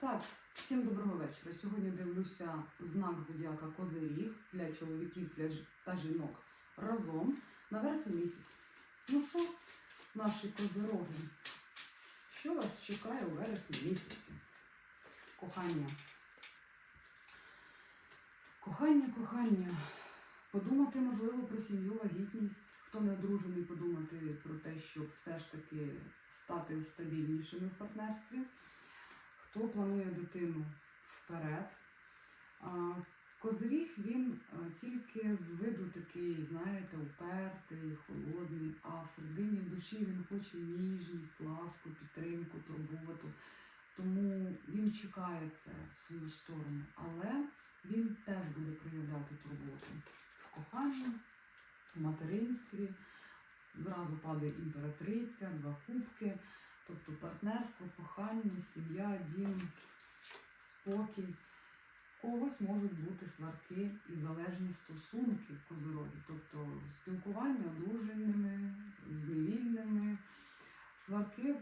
Так, всім доброго вечора. Сьогодні дивлюся знак зодіака Козиріг для чоловіків для ж- та жінок разом на вересень місяць. Ну що, наші козироги, що вас чекає у вересні місяці? Кохання. Кохання, кохання. Подумати, можливо, про сім'ю, вагітність. Хто не одружений, подумати про те, щоб все ж таки стати стабільнішими в партнерстві. Хто планує дитину вперед. Козиріг він тільки з виду такий, знаєте, упертий, холодний, а в душі він хоче ніжність, ласку, підтримку, турботу. Тому він чекає це в свою сторону, але він теж буде проявляти турботу в коханні, в материнстві. Зразу падає імператриця, два кубки. Тобто партнерство, кохання, сім'я, дім, спокій. Когось можуть бути сварки і залежні стосунки в козорогі, тобто спілкування одруженими, з невільними, сварки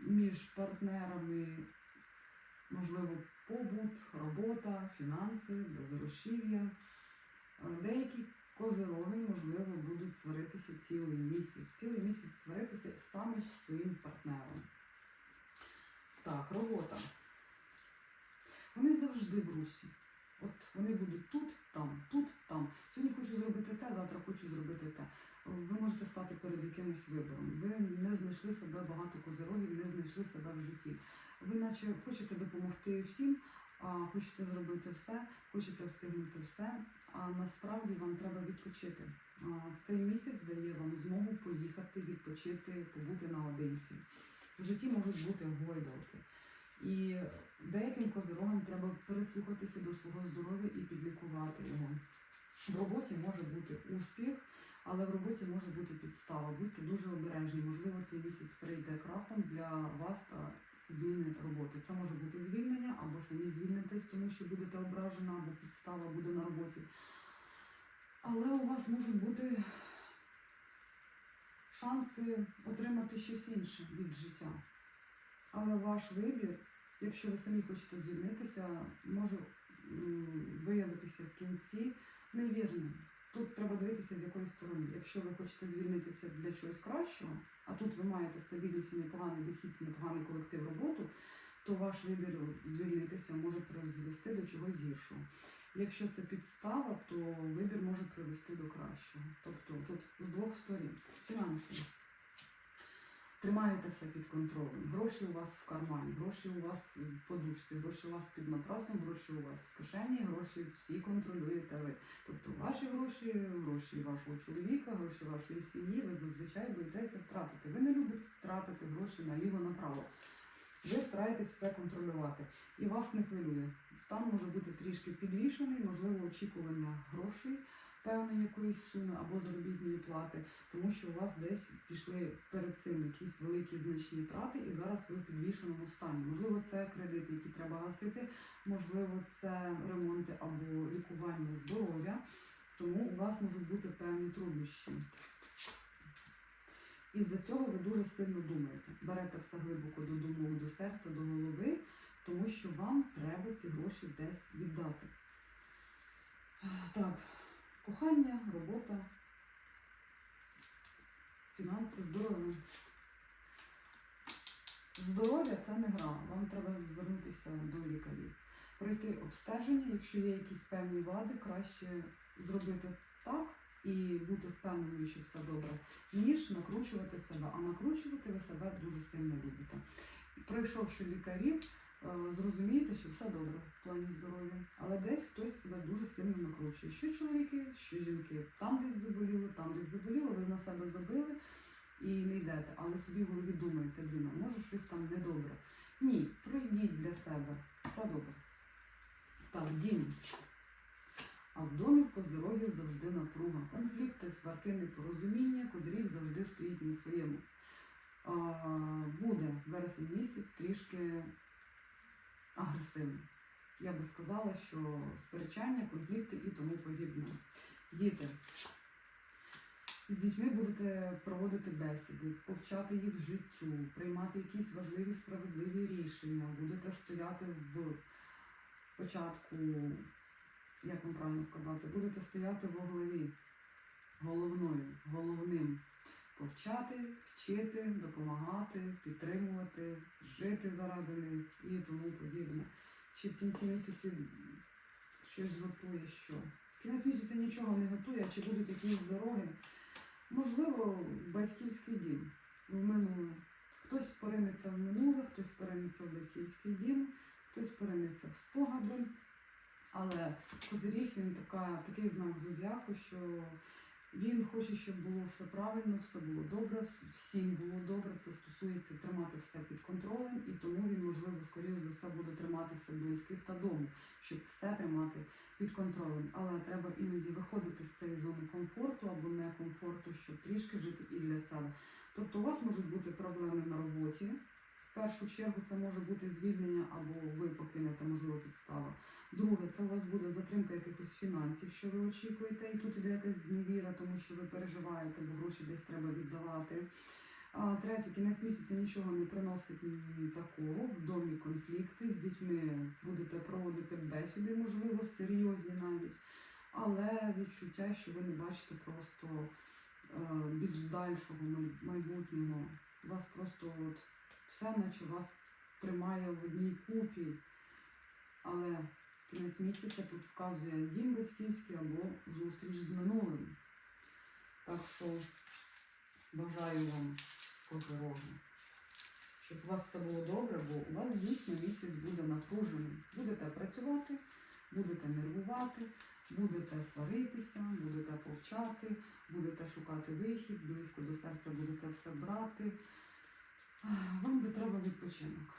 між партнерами, можливо, побут, робота, фінанси, безгрошів'я. Е, Деякі козироги, можливо, будуть сваритися цілий місяць. Цілий місяць сваритися саме з своїм партнером. Так, робота. Вони завжди в русі. От вони будуть тут, там, тут, там. Сьогодні хочу зробити те, завтра хочу зробити те. Ви можете стати перед якимось вибором. Ви не знайшли себе багато козирогів, не знайшли себе в житті. Ви наче хочете допомогти всім, хочете зробити все, хочете встигнути все, а насправді вам треба відпочити. Цей місяць дає вам змогу поїхати, відпочити, побути наодинці. В житті можуть бути гойдалки. І деяким козирогам треба прислухатися до свого здоров'я і підлікувати його. В роботі може бути успіх, але в роботі може бути підстава. Будьте дуже обережні. Можливо, цей місяць прийде крахом для вас та зміни роботи. Це може бути звільнення або самі звільнитесь, тому що будете ображена, або підстава буде на роботі. Але у вас можуть бути шанси отримати щось інше від життя. Але ваш вибір, якщо ви самі хочете звільнитися, може виявитися в кінці невірним. Тут треба дивитися з якої сторони. Якщо ви хочете звільнитися для чогось кращого, а тут ви маєте стабільність і непоганий дохід, непоганий колектив роботу, то ваш вибір звільнитися може призвести до чогось гіршого. Якщо це підстава, то вибір може привести до кращого. Тобто тут з двох сторін. Тримаєте все під контролем. Гроші у вас в кармані, гроші у вас в подушці, гроші у вас під матрасом, гроші у вас в кишені, гроші всі контролюєте ви. Тобто ваші гроші, гроші вашого чоловіка, гроші вашої сім'ї, ви зазвичай боїтеся втратити. Ви не любите тратити гроші наліво-направо. Ви стараєтесь все контролювати. І вас не хвилює. Стан може бути трішки підвішений, можливо, очікування грошей певної якоїсь суми або заробітної плати, тому що у вас десь пішли перед цим якісь великі значні трати, і зараз ви в підвішеному стані. Можливо, це кредити, які треба гасити, можливо, це ремонти або лікування здоров'я, тому у вас можуть бути певні труднощі. Із-за цього ви дуже сильно думаєте. Берете все глибоко до думок, до серця, до голови, тому що вам треба ці гроші десь віддати. Так, кохання, робота, фінанси, здоров'я. Здоров'я це не гра. Вам треба звернутися до лікарів. Пройти обстеження, якщо є якісь певні вади, краще зробити так і бути впевненою, що все добре, ніж накручувати себе. А накручувати ви себе дуже сильно любите. Пройшовши лікарів, зрозумієте, що все добре в плані здоров'я, але десь хтось себе дуже сильно накручує. Що чоловіки, що жінки. Там десь заболіло, там десь заболіло, ви на себе забили і не йдете, але собі в голові думаєте, блін, може щось там недобре. Ні, пройдіть для себе, все добре. Так, дім. А в домі в козирогів завжди напруга. Конфлікти, сварки, непорозуміння, козиріг завжди стоїть на своєму. А, буде вересень місяць трішки агресивний. Я би сказала, що сперечання, конфлікти і тому подібне. Діти. З дітьми будете проводити бесіди, повчати їх життю, приймати якісь важливі справедливі рішення, будете стояти в початку, як вам правильно сказати, будете стояти во главі головною, головним. Повчати, вчити, допомагати, підтримувати, жити заради них і тому кінці місяці щось готує що? Кінець місяця нічого не готує, чи будуть якісь дороги? Можливо, батьківський дім в минуле. Хтось поринеться в минуле, хтось поринеться в батьківський дім, хтось поринеться в спогади. Але Козиріг він така, такий знак зодіаку, що він хоче, щоб було все правильно, все було добре, всім було добре. Це тримати все під контролем, і тому він, можливо, скоріше за все буде триматися близьких та дому, щоб все тримати під контролем. Але треба іноді виходити з цієї зони комфорту або некомфорту, щоб трішки жити і для себе. Тобто у вас можуть бути проблеми на роботі. В першу чергу це може бути звільнення або ви покинете, можливо, підстава. Друге, це у вас буде затримка якихось фінансів, що ви очікуєте, і тут іде якась зневіра, тому що ви переживаєте, бо гроші десь треба віддавати. А третє, кінець місяця нічого не приносить такого. В домі конфлікти з дітьми будете проводити бесіди, можливо, серйозні навіть. Але відчуття, що ви не бачите просто е, більш дальшого майбутнього. Вас просто от все, наче вас тримає в одній купі. Але кінець місяця тут вказує дім батьківський або зустріч з минулим. Так що бажаю вам козороги, щоб у вас все було добре, бо у вас дійсно місяць буде напружений. Будете працювати, будете нервувати, будете сваритися, будете повчати, будете шукати вихід, близько до серця будете все брати. Вам би треба відпочинок.